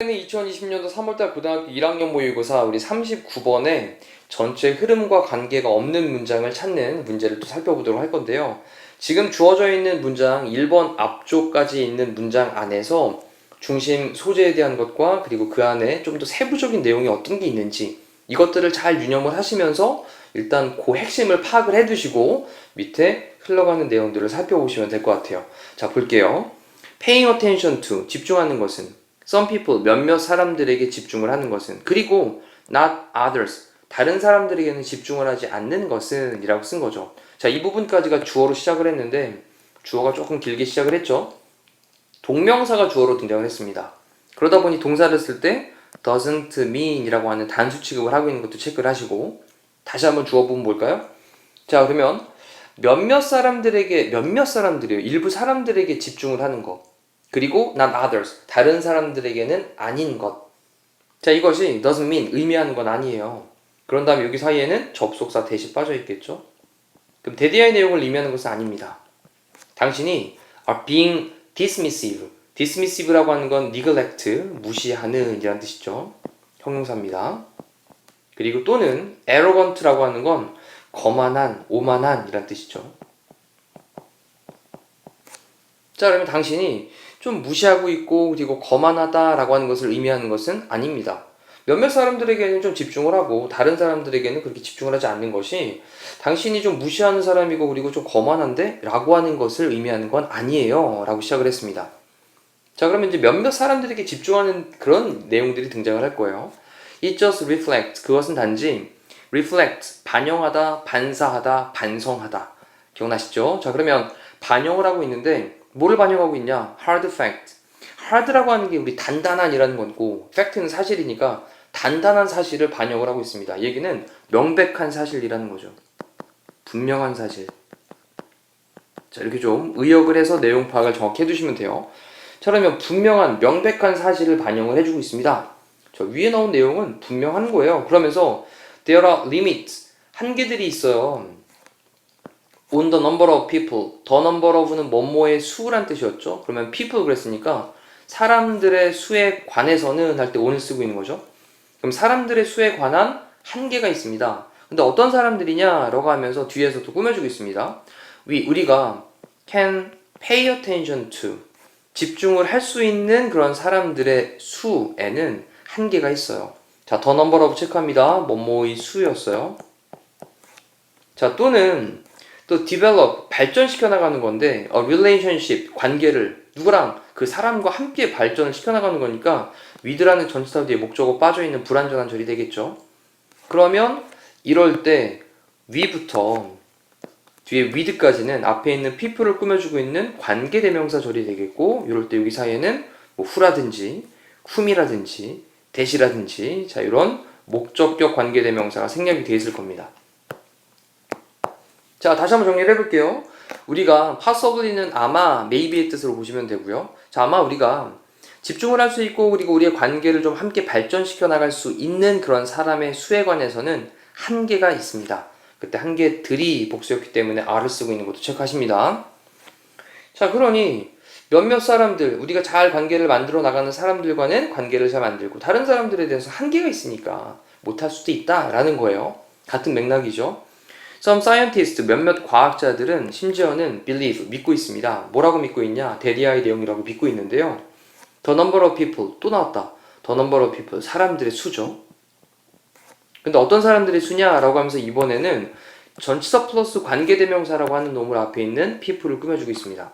는 2020년도 3월달 고등학교 1학년 모의고사 우리 39번에 전체 흐름과 관계가 없는 문장을 찾는 문제를 또 살펴보도록 할 건데요. 지금 주어져 있는 문장 1번 앞쪽까지 있는 문장 안에서 중심 소재에 대한 것과 그리고 그 안에 좀 더 세부적인 내용이 어떤 게 있는지 이것들을 잘 유념을 하시면서 일단 그 핵심을 파악을 해두시고 밑에 흘러가는 내용들을 살펴보시면 될 것 같아요. 자, 볼게요. paying attention to 집중하는 것은 some people 몇몇 사람들에게 집중을 하는 것은 그리고 not others 다른 사람들에게는 집중을 하지 않는 것은 이라고 쓴 거죠. 자, 이 부분까지가 주어로 시작을 했는데 주어가 조금 길게 시작을 했죠. 동명사가 주어로 등장을 했습니다. 그러다 보니 동사를 쓸 때 doesn't mean 이라고 하는 단수 취급을 하고 있는 것도 체크를 하시고 다시 한번 주어 부분 볼까요? 자, 그러면 몇몇 사람들에게 몇몇 사람들이요. 일부 사람들에게 집중을 하는 것. 그리고 not others 다른 사람들에게는 아닌 것. 자, 이것이 doesn't mean 의미하는 건 아니에요. 그런 다음에 여기 사이에는 접속사 대시 빠져 있겠죠? 그럼 대대의 내용을 의미하는 것은 아닙니다. 당신이 are being dismissive. dismissive라고 하는 건 neglect, 무시하는 이라는 뜻이죠. 형용사입니다. 그리고 또는 arrogant라고 하는 건 거만한, 오만한 이란 뜻이죠. 자, 그러면 당신이 좀 무시하고 있고 그리고 거만하다라고 하는 것을 의미하는 것은 아닙니다. 몇몇 사람들에게는 좀 집중을 하고 다른 사람들에게는 그렇게 집중을 하지 않는 것이 당신이 좀 무시하는 사람이고 그리고 좀 거만한데 라고 하는 것을 의미하는 건 아니에요 라고 시작을 했습니다. 자 그러면 이제 몇몇 사람들에게 집중하는 그런 내용들이 등장을 할 거예요. It just reflect 그것은 단지 reflect 반영하다, 반사하다, 반성하다 기억나시죠? 자 그러면 반영을 하고 있는데 뭐를 반영하고 있냐? hard fact. hard라고 하는 게 우리 단단한이라는 거고 fact는 사실이니까 단단한 사실을 반영을 하고 있습니다. 얘기는 명백한 사실이라는 거죠. 분명한 사실. 자 이렇게 좀 의역을 해서 내용 파악을 정확히 해두시면 돼요. 자 그러면 분명한 명백한 사실을 반영을 해주고 있습니다. 저 위에 나온 내용은 분명한 거예요. 그러면서 there are limits 한계들이 있어요. on the number of people, the number of는 뭐뭐의 수란 뜻이었죠. 그러면 people 그랬으니까 사람들의 수에 관해서는 할 때 on을 쓰고 있는 거죠. 그럼 사람들의 수에 관한 한계가 있습니다. 근데 어떤 사람들이냐라고 하면서 뒤에서 또 꾸며주고 있습니다. we, 우리가 can pay attention to 집중을 할 수 있는 그런 사람들의 수에는 한계가 있어요. 자, 더 넘버 오브 체크합니다. 뭐뭐의 수였어요. 자, 또는 또 develop 발전시켜 나가는 건데 a relationship 관계를 누구랑 그 사람과 함께 발전을 시켜 나가는 거니까 with라는 전치사 뒤에 목적어 빠져 있는 불완전한 절이 되겠죠. 그러면 이럴 때 위부터 뒤에 with까지는 앞에 있는 people를 꾸며주고 있는 관계 대명사 절이 되겠고 이럴 때 여기 사이에는 뭐 who라든지 whom이라든지 that이라든지 자 이런 목적격 관계 대명사가 생략이 되어 있을 겁니다. 자, 다시 한번 정리를 해볼게요. 우리가 possibly는 아마, maybe의 뜻으로 보시면 되고요. 자, 아마 우리가 집중을 할 수 있고 그리고 우리의 관계를 좀 함께 발전시켜 나갈 수 있는 그런 사람의 수에 관해서는 한계가 있습니다. 그때 한계들이 복수였기 때문에 R을 쓰고 있는 것도 체크하십니다. 자, 그러니 몇몇 사람들, 우리가 잘 관계를 만들어 나가는 사람들과는 관계를 잘 만들고 다른 사람들에 대해서 한계가 있으니까 못할 수도 있다라는 거예요. 같은 맥락이죠. Some scientists 몇몇 과학자들은 심지어는 believe 믿고 있습니다. 뭐라고 믿고 있냐? 데리아의 내용이라고 믿고 있는데요. The number of people 또 나왔다. The number of people 사람들의 수죠. 근데 어떤 사람들의 수냐라고 하면서 이번에는 전치사 플러스 관계대명사라고 하는 놈을 앞에 있는 people를 꾸며주고 있습니다.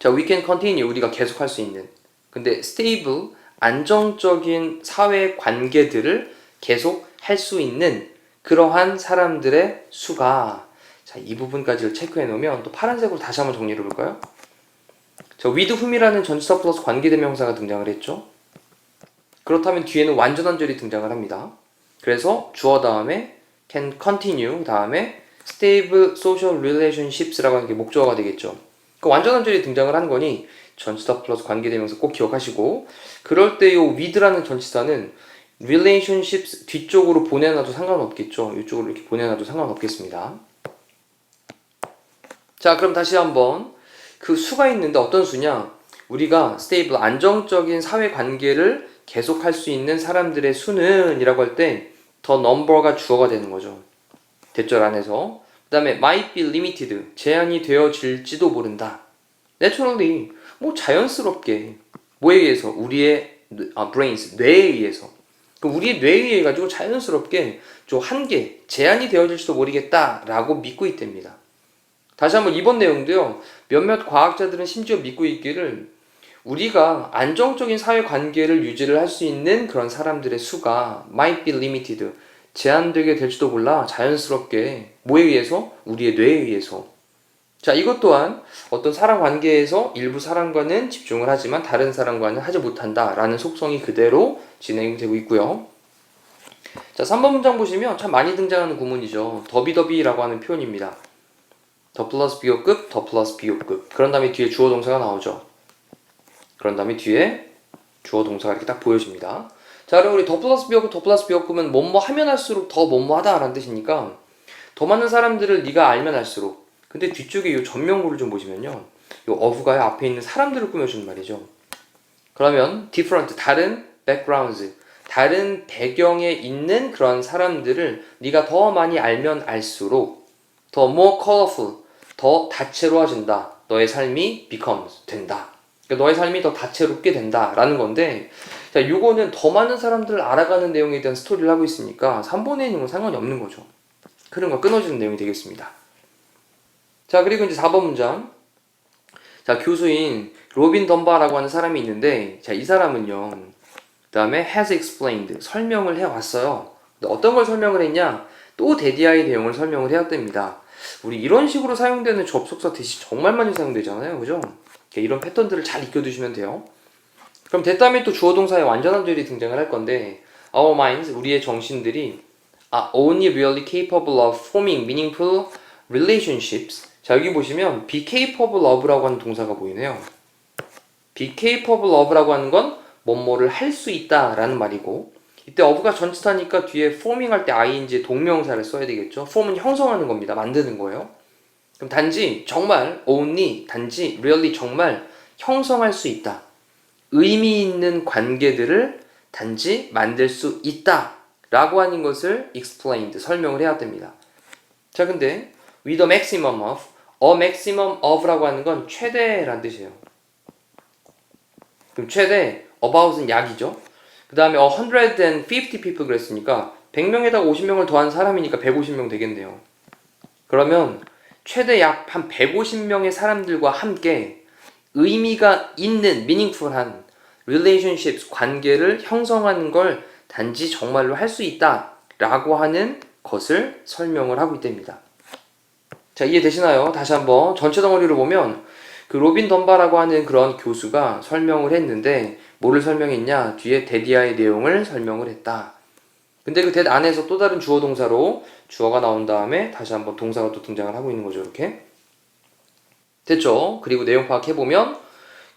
자, we can continue 우리가 계속할 수 있는. 근데 stable 안정적인 사회 관계들을 계속 할 수 있는 그러한 사람들의 수가 자, 이 부분까지를 체크해 놓으면 또 파란색으로 다시 한번 정리를 해볼까요? 자, with whom이라는 전치사 플러스 관계대명사가 등장을 했죠. 그렇다면 뒤에는 완전한 절이 등장을 합니다. 그래서 주어 다음에 can continue 다음에 stable social relationships라고 하는 게 목적어가 되겠죠. 그 완전한 절이 등장을 한 거니 전치사 플러스 관계대명사 꼭 기억하시고 그럴 때 요 with라는 전치사는 relationships 뒤쪽으로 보내놔도 상관없겠죠. 이쪽으로 이렇게 보내놔도 상관없겠습니다. 자, 그럼 다시 한번 그 수가 있는데 어떤 수냐? 우리가 stable 안정적인 사회 관계를 계속할 수 있는 사람들의 수는이라고 할 때더 number가 주어가 되는 거죠. 대절 안에서. 그 다음에 might be limited 제한이 되어질지도 모른다. naturally 뭐 자연스럽게 뭐에 의해서 우리의 뇌- 아, brains 뇌에 의해서 그 우리의 뇌에 의해 가지고 자연스럽게 좀 한계 제한이 되어질지도 모르겠다라고 믿고 있답니다. 다시 한번 이번 내용도요. 몇몇 과학자들은 심지어 믿고 있기를 우리가 안정적인 사회 관계를 유지를 할 수 있는 그런 사람들의 수가 might be limited 제한되게 될지도 몰라 자연스럽게 뭐에 의해서 우리의 뇌에 의해서 자 이것 또한 어떤 사람 관계에서 일부 사람과는 집중을 하지만 다른 사람과는 하지 못한다 라는 속성이 그대로 진행되고 있고요. 자 3번 문장 보시면 참 많이 등장하는 구문이죠. 더비더비라고 하는 표현입니다. 더 플러스 비호급, 더 플러스 비호급. 그런 다음에 뒤에 주어 동사가 나오죠. 그런 다음에 뒤에 주어 동사가 이렇게 딱 보여집니다. 자, 그럼 우리 더 플러스 비호급, 더 플러스 비호급은 뭐뭐 하면 할수록 더 뭐뭐 하다라는 뜻이니까 더 많은 사람들을 네가 알면 할수록. 근데 뒤쪽에 이 전명구를 좀 보시면요, 이 어부가 앞에 있는 사람들을 꾸며주는 말이죠. 그러면 different 다른 backgrounds 다른 배경에 있는 그런 사람들을 네가 더 많이 알면 알수록 더 more colorful 더 다채로워진다. 너의 삶이 becomes 된다. 그러니까 너의 삶이 더 다채롭게 된다라는 건데 자, 요거는 더 많은 사람들을 알아가는 내용에 대한 스토리를 하고 있으니까 3번에 있는 건 상관이 없는 거죠. 흐름과 끊어지는 내용이 되겠습니다. 자, 그리고 이제 4번 문장. 자, 교수인 로빈 덤바라고 하는 사람이 있는데 자, 이 사람은요. 그 다음에 has explained 설명을 해 왔어요. 근데 어떤 걸 설명을 했냐? 또 데디아의 내용을 설명을 해야 됩니다. 우리 이런 식으로 사용되는 접속사 대시 정말 많이 사용되잖아요. 그죠? 이런 패턴들을 잘 익혀두시면 돼요. 그럼 됐다면 또 주어 동사의 완전한 절이 등장을 할 건데 our minds, 우리의 정신들이 are only really capable of forming meaningful relationships. 자 여기 보시면 be capable of라고 하는 동사가 보이네요. be capable of라고 하는 건 뭐뭐를 할 수 있다라는 말이고 이때 of가 전치사니까 뒤에 forming 할 때 ing 동명사를 써야 되겠죠. form은 형성하는 겁니다. 만드는 거예요. 그럼 단지 정말 only 단지 really 정말 형성할 수 있다. 의미 있는 관계들을 단지 만들 수 있다. 라고 하는 것을 explained 설명을 해야 됩니다. 자, 근데 with a maximum of a maximum of라고 하는 건 최대란 뜻이에요. 그럼 최대 about은 약이죠. 그 다음에 150 people 그랬으니까 100명에다가 50명을 더한 사람이니까 150명 되겠네요. 그러면 최대 약 한 150명의 사람들과 함께 의미가 있는 meaningful한 relationships 관계를 형성하는 걸 단지 정말로 할 수 있다 라고 하는 것을 설명을 하고 있답니다. 자 이해되시나요? 다시 한번 전체 덩어리를 보면 그 로빈 덤바라고 하는 그런 교수가 설명을 했는데 뭐를 설명했냐? 뒤에 데디아의 내용을 설명을 했다. 근데 그대 안에서 또 다른 주어 동사로 주어가 나온 다음에 다시 한번 동사가 또 등장을 하고 있는 거죠. 이렇게. 됐죠? 그리고 내용 파악해보면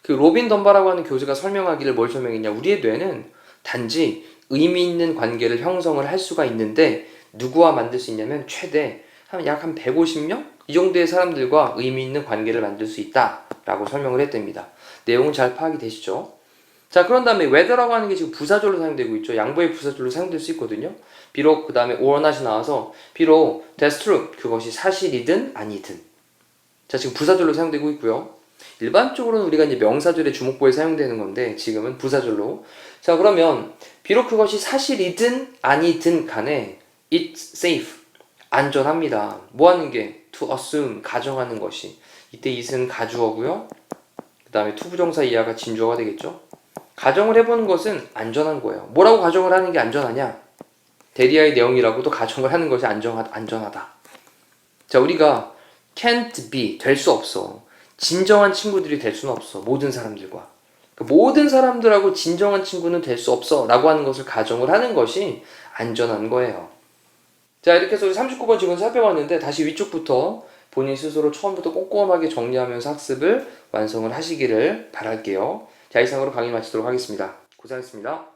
그 로빈 덤바라고 하는 교수가 설명하기를 뭘 설명했냐? 우리의 뇌는 단지 의미 있는 관계를 형성을 할 수가 있는데 누구와 만들 수 있냐면 최대 한 약 한 150명? 이 정도의 사람들과 의미 있는 관계를 만들 수 있다 라고 설명을 했답니다. 내용은 잘 파악이 되시죠? 자, 그런 다음에 whether라고 하는 게 지금 부사절로 사용되고 있죠. 양보의 부사절로 사용될 수 있거든요. 비록 그 다음에 not이 나와서 비록 that's true 그것이 사실이든 아니든 자, 지금 부사절로 사용되고 있고요. 일반적으로는 우리가 이제 명사절의 주목보에 사용되는 건데 지금은 부사절로 자, 그러면 비록 그것이 사실이든 아니든 간에 it's safe 안전합니다. 뭐 하는 게 to assume 가정하는 것이 이때 it은 가주어고요. 그 다음에 투부정사 이하가 진주어가 되겠죠. 가정을 해보는 것은 안전한 거예요. 뭐라고 가정을 하는 게 안전하냐? 데리아의 내용이라고도 가정을 하는 것이 안전하, 안전하다. 자, 우리가 can't be 될 수 없어. 진정한 친구들이 될 수는 없어. 모든 사람들과. 그러니까 모든 사람들하고 진정한 친구는 될 수 없어. 라고 하는 것을 가정을 하는 것이 안전한 거예요. 자, 이렇게 해서 우리 39번 지금 살펴봤는데 다시 위쪽부터 본인 스스로 처음부터 꼼꼼하게 정리하면서 학습을 완성을 하시기를 바랄게요. 자, 이상으로 강의 마치도록 하겠습니다. 고생하셨습니다.